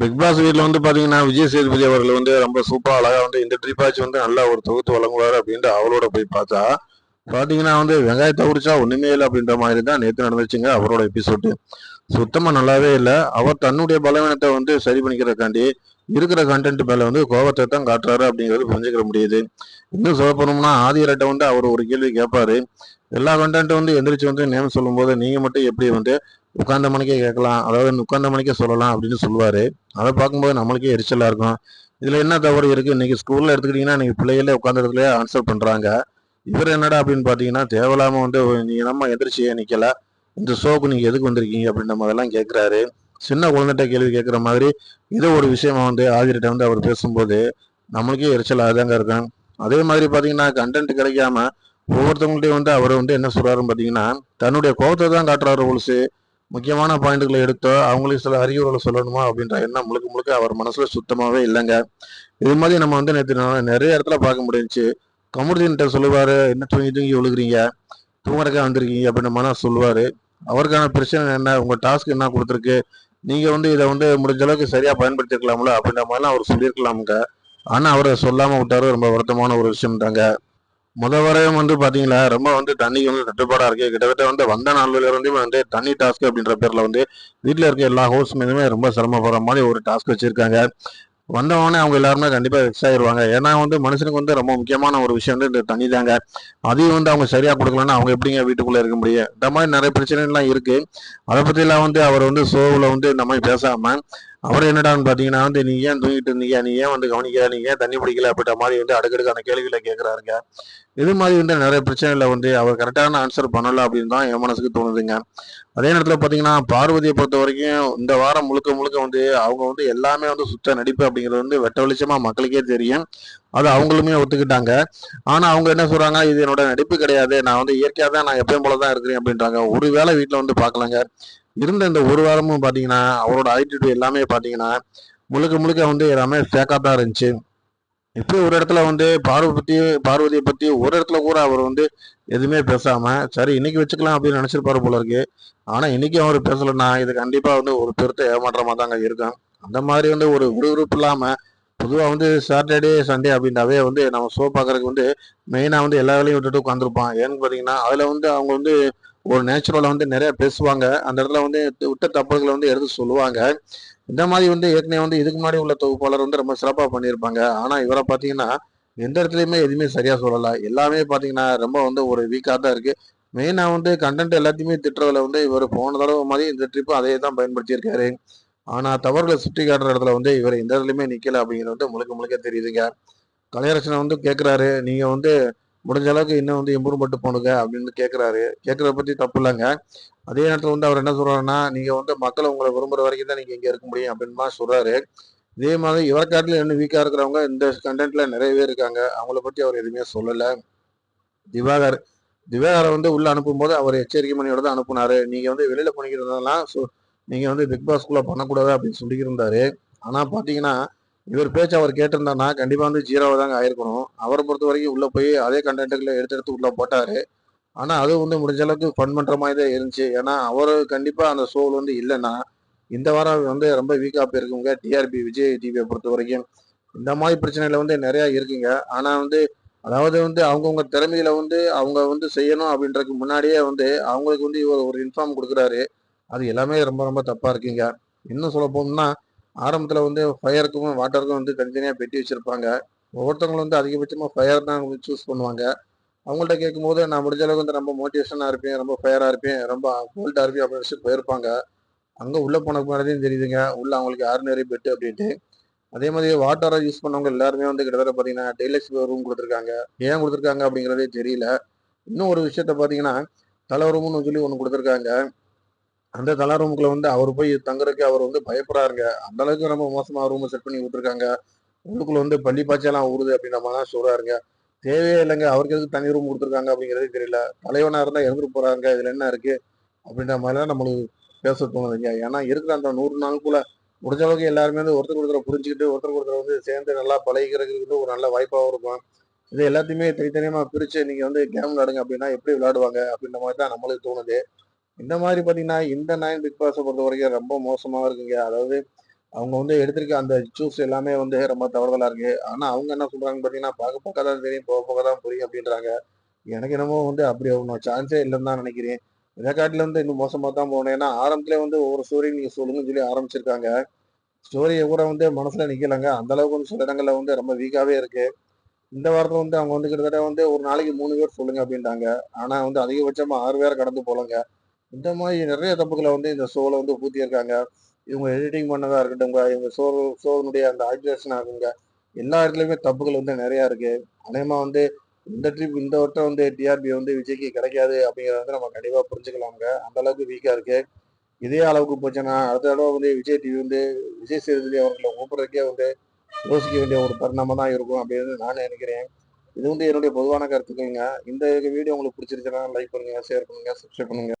Big pass வீட்ல வந்து பாத்தீங்கன்னா விஜய் சேதுபதி அவர்கள் வந்து ரொம்ப சூப்பரா அழகா வந்து இந்த ட்ரிப்பாச்சு வந்து நல்லா ஒரு தொகுத்து வழங்குவாரு அப்படின்ட்டு அவரோட போய் பார்த்தா பாத்தீங்கன்னா வந்து வெங்காயத்தை உரிச்சா ஒண்ணுமே இல்லை அப்படின்ற மாதிரி தான் நேற்று நடந்துச்சுங்க அவரோட எபிசோடு சுத்தமா நல்லாவே இல்லை. அவர் தன்னுடைய பலவீனத்தை வந்து சரி பண்ணிக்கிறதுக்காண்டி இருக்கிற கண்டென்ட் மேல வந்து கோபத்தை தான் காட்டுறாரு அப்படிங்கிறது புரிஞ்சுக்கிற முடியுது. இன்னும் சொல்ல போனோம்னா ஆதிரட்டை வந்து அவர் ஒரு கேள்வி கேட்பாரு. எல்லா கண்டென்ட்டும் வந்து எந்திரிச்சு வந்து நேம் சொல்லும்போது நீங்க மட்டும் எப்படி வந்து உட்கார்ந்த மணிக்கே கேட்கலாம். அதாவது உட்கார்ந்த மணிக்கே சொல்லலாம் அப்படின்னு சொல்லுவார். அதை பார்க்கும்போது நம்மளுக்கே எரிச்சலாக இருக்கும். இதில் என்ன தவறு இருக்குது இன்னைக்கு ஸ்கூலில் எடுத்துக்கிட்டிங்கன்னா இன்றைக்கி பிள்ளைகளே உட்காந்த இடத்துலயே ஆன்சர் பண்ணுறாங்க இவர் என்னடா அப்படின்னு பார்த்தீங்கன்னா தேவையில்லாமல் வந்து நீங்கள் நம்ம எந்திரிச்சு நிற்கல இந்த ஷோக்கு நீங்கள் எதுக்கு வந்திருக்கீங்க? அப்படின்ற மாதிரிலாம் கேட்குறாரு சின்ன குழந்தைகிட்ட கேள்வி கேட்குற மாதிரி இதோ ஒரு விஷயமா வந்து ஆதிரிட்ட வந்து அவர் பேசும்போது நம்மளுக்கே எரிச்சலாக தாங்க இருக்கும். அதே மாதிரி பார்த்தீங்கன்னா கண்டென்ட் கிடைக்காம ஒவ்வொருத்தவங்கள்ட்டையும் வந்து அவர் வந்து என்ன சொல்கிறாருன்னு பார்த்தீங்கன்னா தன்னுடைய கோபத்தை தான் காட்டுறாரு ஒழுசு முக்கியமான பாயிண்ட்களை எடுத்தோ அவங்களுக்கு சில அறிவுரை சொல்லணுமா அப்படின்ற எண்ணம் முழுக்க முழுக்க அவர் மனசுல சுத்தமாவே இல்லைங்க. இது மாதிரி நம்ம வந்து நேற்று நிறைய இடத்துல பார்க்க முடிஞ்சு கமருதீன்கிட்ட சொல்லுவாரு என்ன தூங்கி தூங்கி விழுகுறீங்க? தூங்குறக்கா வந்திருக்கீங்க அப்படின்னு மனசு சொல்லுவாரு. அவருக்கான பிரச்சனை என்ன? உங்க டாஸ்க் என்ன கொடுத்துருக்கு? நீங்க வந்து இதை வந்து முடிஞ்ச அளவுக்கு சரியா பயன்படுத்திருக்கலாம்ல அப்படின்ற மாதிரிலாம் அவர் சொல்லியிருக்கலாமுங்க. ஆனா அவரை சொல்லாம விட்டாரு ரொம்ப வருத்தமான ஒரு விஷயம் தாங்க முத வரையும் வந்து பாத்தீங்களா ரொம்ப வந்து தண்ணிக்கு வந்து தட்டுப்பாடா இருக்கு. கிட்டத்தட்ட வந்து வந்த நாள்ல இருந்தே வந்து தண்ணி டாஸ்க் அப்படின்ற பேர்ல வந்து வீட்டுல இருக்க எல்லா ஹவுஸ் மீதுமே ரொம்ப சிரமப்படுற மாதிரி ஒரு டாஸ்க் வச்சிருக்காங்க. வந்தவொடனே அவங்க எல்லாருமே கண்டிப்பா வெக்ஸ் ஆயிடுவாங்க ஏன்னா வந்து மனுஷனுக்கு வந்து ரொம்ப முக்கியமான ஒரு விஷயம் வந்து இந்த தண்ணி தாங்க. அதையும் வந்து அவங்க சரியா கொடுக்கலன்னா அவங்க எப்படிங்க வீட்டுக்குள்ள இருக்க முடியும்? இந்த மாதிரி நிறைய பிரச்சனைலாம் இருக்குது இருக்கு. அதை பத்தி எல்லாம் வந்து அவர் வந்து ஷோவில் வந்து இந்த மாதிரி பேசாம அவர் என்னடான்னு பார்த்தீங்கன்னா வந்து நீ ஏன் தூங்கிட்டு இருந்தீங்க? நீ ஏன் வந்து கவனிக்கல? நீ ஏன் தண்ணி பிடிக்கல? அப்படின்ற மாதிரி வந்து அடுக்கடுக்கான கேள்விகளை கேட்குறாருங்க இது மாதிரி வந்து நிறைய பிரச்சனைகளை வந்து அவர் கரெக்டான ஆன்சர் பண்ணல அப்படின்னு தான் என் மனசுக்கு தோணுதுங்க. அதே நேரத்தில் பார்த்தீங்கன்னா பார்வதியை பொறுத்த வரைக்கும் இந்த வாரம் முழுக்க முழுக்க வந்து அவங்க வந்து எல்லாமே வந்து சுத்த நடிப்பு அப்படிங்கிறது வந்து வெட்ட வெளிச்சமாக மக்களுக்கே தெரியும். அது அவங்களுமே ஒத்துக்கிட்டாங்க. ஆனால் அவங்க என்ன சொல்கிறாங்க இது என்னோட நடிப்பு கிடையாது. நான் வந்து இயற்கையாக தான் நான் எப்பயும் போல தான் இருக்கிறேன் அப்படின்றாங்க. ஒரு வேளை வீட்டில் வந்து பார்க்கலாங்க. இருந்த இந்த ஒரு வாரமும் பார்த்தீங்கன்னா அவரோட ஆட்டிடியூட் எல்லாமே பார்த்தீங்கன்னா முழுக்க முழுக்க வந்து எல்லாமே ஃபேக்காக தான் இருந்துச்சு. இப்போ ஒரு இடத்துல வந்து பார்வதி பார்வதியை பற்றி ஒரு இடத்துல கூட அவர் வந்து எதுவுமே பேசாமல் சரி இன்னைக்கு வச்சுக்கலாம் அப்படின்னு நினைச்சிருப்பாரு போல இருக்கு. ஆனால் இன்னைக்கு அவர் பேசலைன்னா இது கண்டிப்பாக வந்து ஒரு பெருத்த ஏமாற்றமாக தாங்க இருக்கும். அந்த மாதிரி வந்து ஒரு விறுவிறுப்பு இல்லாமல் பொதுவாக வந்து சாட்டர்டே சண்டே அப்படின்றாவே வந்து நம்ம ஷோ பார்க்கறதுக்கு வந்து மெயினாக வந்து எல்லா வேலையும் விட்டுட்டு உட்காந்துருப்பான் ஏன்னு பார்த்தீங்கன்னா அதில் வந்து அவங்க வந்து ஒரு நேச்சுரலாக வந்து நிறைய பேசுவாங்க. அந்த இடத்துல வந்து விட்ட தப்புகளை வந்து எடுத்து சொல்லுவாங்க. இந்த மாதிரி வந்து ஏற்கனவே வந்து இதுக்கு முன்னாடி உள்ள தொகுப்பாளர் வந்து ரொம்ப சிறப்பாக பண்ணியிருப்பாங்க. ஆனால் இவரை பார்த்தீங்கன்னா எந்த இடத்துலையுமே எதுவுமே சரியாக சொல்லலை. எல்லாமே பார்த்தீங்கன்னா ரொம்ப வந்து ஒரு வீக்காக தான் இருக்குது மெயினாக வந்து கண்டென்ட் எல்லாத்தையுமே திட்டுறதுல வந்து இவர் போன தடவை மாதிரி இந்த ட்ரிப்பு அதே தான் பயன்படுத்தியிருக்காரு. ஆனால் தவறுகளை சுட்டி காட்டுற இடத்துல வந்து இவர் எந்த இடத்துலையுமே நிற்கல அப்படிங்கிறது வந்து முழுக்க முழுக்க தெரியுதுங்க. கலையரசனை வந்து கேட்குறாரு நீங்கள் வந்து முடிஞ்ச அளவுக்கு இன்னும் வந்து இம்ப்ரூவ்மெண்ட் போனுங்க அப்படின்னு கேட்குறாரு கேட்குறத பற்றி தப்பு இல்லைங்க. அதே நேரத்தில் வந்து அவர் என்ன சொல்றாருன்னா நீங்கள் வந்து மக்கள் உங்களை விரும்புகிற வரைக்கும் தான் நீங்கள் இங்கே இருக்க முடியும் அப்படின்னு சொல்கிறாரு இதே மாதிரி இவரை காட்டில் இன்னும் வீக்காக இருக்கிறவங்க இந்த கண்டென்ட்ல நிறைய பேர் இருக்காங்க. அவங்கள பற்றி அவர் எதுவுமே சொல்லலை. திவாகர் திவாகரை வந்து உள்ள அனுப்பும்போது அவர் எச்சரிக்கை மணியோட தான் அனுப்புனாரு. நீங்கள் வந்து வெளியில் பண்ணிக்கிறதெல்லாம் சொ- நீங்கள் வந்து பிக் பாஸ்குள்ள பண்ணக்கூடாது அப்படின்னு சொல்லியிருந்தாரு ஆனால் பார்த்தீங்கன்னா இவர் பேச்சு அவர் கேட்டிருந்தாருன்னா கண்டிப்பாக வந்து ஜீரோவை தாங்க ஆயிருக்கணும். அவரை பொறுத்த வரைக்கும் உள்ளே போய் அதே கண்டென்ட்டுகளை எடுத்து எடுத்து உள்ளே போட்டார். ஆனால் அது வந்து முடிஞ்ச அளவுக்கு ஃபன் பண்ணுற மாதிரி தான் இருந்துச்சு. ஏன்னா அவர் கண்டிப்பாக அந்த ஷோவில் வந்து இல்லைன்னா இந்த வாரம் வந்து ரொம்ப வீக்காக போயிருக்குங்க டிஆர்பி விஜய் டிவியை பொறுத்த வரைக்கும். இந்த மாதிரி பிரச்சனைகள் வந்து நிறையா இருக்குங்க. ஆனால் வந்து அதாவது வந்து அவங்கவுங்க திறமையில வந்து அவங்க வந்து செய்யணும் அப்படின்றதுக்கு முன்னாடியே வந்து அவங்களுக்கு வந்து இவர் ஒரு இன்ஃபார்ம் கொடுக்குறாரு. அது எல்லாமே ரொம்ப ரொம்ப தப்பாக இருக்குங்க. இன்னும் சொல்ல போனோம்னா ஆரம்பத்தில் வந்து ஃபயருக்கும் வாட்டருக்கும் வந்து தனித்தனியாக பெட்டி வச்சுருப்பாங்க. ஒவ்வொருத்தவங்களும் வந்து அதிகபட்சமாக ஃபயர் தான் சூஸ் பண்ணுவாங்க. அவங்கள்ட்ட கேட்கும்போது நான் முடிஞ்ச அளவுக்கு வந்து ரொம்ப மோட்டிவேஷனாக இருப்பேன் ரொம்ப ஃபயராக இருப்பேன் ரொம்ப கோல்டாக இருப்பேன் அப்படின்னு வச்சு போயிருப்பாங்க. அங்கே உள்ளே போன மாதிரியும் தெரியுதுங்க. உள்ளே அவங்களுக்கு ஆர்டினரி பெட்டு அப்படின்ட்டு. அதே மாதிரி வாட்டரை யூஸ் பண்ணவங்க எல்லாருமே வந்து கிட்டத்தட்ட பார்த்தீங்கன்னா டெய்லக்ஸ் ரூம் கொடுத்துருக்காங்க. ஏன் கொடுத்துருக்காங்க அப்படிங்கிறதே தெரியல. இன்னும் ஒரு விஷயத்த பார்த்தீங்கன்னா தலை ரூம்னு சொல்லி ஒன்று கொடுத்துருக்காங்க. அந்த தலை ரூமுக்குள்ள வந்து அவர் போய் தங்குறதுக்கு அவர் வந்து பயப்படுறாருங்க. அந்த அளவுக்கு ரொம்ப மோசமா ரூம் செட் பண்ணி விட்டுருக்காங்க. உள்ளுக்குள்ள வந்து பள்ளி பாய்ச்சலாம் ஊறுது அப்படின்ற மாதிரி சொல்றாருங்க. தேவையே இல்லைங்க. அவருக்கு எதுக்கு தனி ரூம் கொடுத்துருக்காங்க அப்படிங்கிறதே தெரியல. தலைவனா இருந்தா இறந்துட்டு போறாங்க இதுல என்ன இருக்கு? அப்படின்ற மாதிரிலாம் நம்மளுக்கு பேச தோணுதுங்க. ஏன்னா இருக்கிற அந்த நூறு நாளுக்குள்ள முடிஞ்ச அளவுக்கு எல்லாருமே வந்து ஒருத்தர் ஒருத்தரை புரிஞ்சுக்கிட்டு ஒருத்தர் ஒருத்தர் வந்து சேர்ந்து நல்லா பழகிக்கிறதுக்கு ஒரு நல்ல வாய்ப்பாகவும் இருக்கும். இது எல்லாத்தையுமே தனித்தனியமா பிரிச்சு நீங்க வந்து கேம் விளாடுங்க அப்படின்னா எப்படி விளையாடுவாங்க அப்படின்ற மாதிரி தான் நம்மளுக்கு தோணுது. இந்த மாதிரி பாத்தீங்கன்னா இந்த நைன் பிக் பாஸை பொறுத்த வரைக்கும் ரொம்ப மோசமாக இருக்குங்க அதாவது அவங்க வந்து எடுத்திருக்க அந்த சூஸ் எல்லாமே வந்து ரொம்ப தவறுதலா இருக்கு. ஆனா அவங்க என்ன சொல்றாங்கன்னு பார்த்தீங்கன்னா, பார்க்க பாக்க தான் தெரியும், போக போக தான் புரியும்" அப்படின்றாங்க. எனக்கு என்னமோ வந்து அப்படி ஒன்றும் சான்ஸே இல்லைன்னு தான் நினைக்கிறேன் இதை காட்டில வந்து இன்னும் மோசமாக தான் போணும். ஏன்னா ஆரம்பத்திலே வந்து ஒவ்வொரு ஸ்டோரியும் நீங்க சொல்லுங்கன்னு சொல்லி ஆரம்பிச்சிருக்காங்க. ஸ்டோரியை கூட வந்து மனசுல நிக்கலங்க. அந்த அளவுக்கு வந்து சில இடங்கள்ல வந்து ரொம்ப வீக்காவே இருக்கு. இந்த வாரத்தில் வந்து அவங்க வந்து கிட்டத்தட்ட வந்து ஒரு நாளைக்கு மூணு பேர் சொல்லுங்க அப்படின்ட்டாங்க. ஆனா வந்து அதிகபட்சமா 6 வேர கடந்து போலங்க. இந்த மாதிரி நிறைய தப்புகளை வந்து இந்த ஷோல வந்து பூத்தியிருக்காங்க. இவங்க எடிட்டிங் பண்ணதா இருக்கட்டும்ங்க, இவங்க ஷோ ஷோனுடைய அந்த ஆக்டரேஷன் ஆகுங்க. எல்லா இடத்துலயுமே தப்புகள் வந்து நிறையா இருக்கு. அதேமா வந்து இந்த ட்ரிப் இந்த வட்டம் வந்து டிஆர்பி வந்து விஜய்க்கு கிடைக்காது அப்படிங்கிறத வந்து நம்ம கண்டிப்பா புரிஞ்சுக்கலாம்ங்க. அந்த அளவுக்கு வீக்கா இருக்கு. இதே அளவுக்கு போச்சுன்னா, அடுத்த தடவை வந்து விஜய் டிவி வந்து விஜய் சேதுபதி அவர்களை கூப்பிடுறதுக்கே வந்து யோசிக்க வேண்டிய ஒரு தருணமா தான் இருக்கும் அப்படின்னு நான் நினைக்கிறேன் இது வந்து என்னுடைய பொதுவான கருத்துக்கள்ங்க. இந்த வீடியோ உங்களுக்கு பிடிச்சிருச்சுன்னா லைக் பண்ணுங்க, ஷேர் பண்ணுங்க, சப்ஸ்கிரைப் பண்ணுங்க.